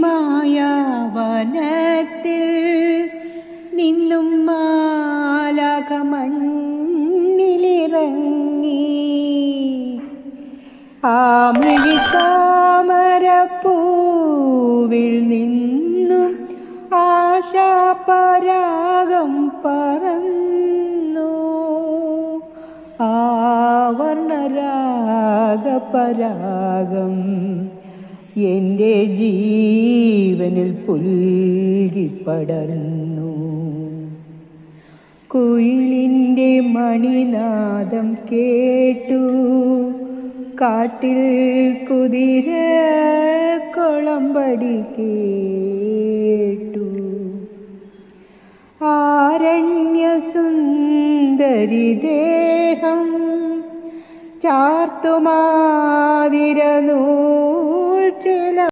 മായാവനത്തിൽ നിന്നും മാലകമണ്ണിലിറങ്ങി. ആ മിഴിത്താമരപ്പൂവിൽ നിന്നും ആശാപരാഗം പറന്നു. ആവർണരാഗപരാഗം എന്റെ ജീവനിൽ പുൽകിപ്പടർന്നു. കുയിലിന്റെ മണിനാദം കേട്ടു. കാട്ടിൽ കുതിര കൊളമ്പടി കേട്ടു. ആരണ്യസുന്ദരി ദേഹം ചാർത്തുമാതിരനൂൽ ചില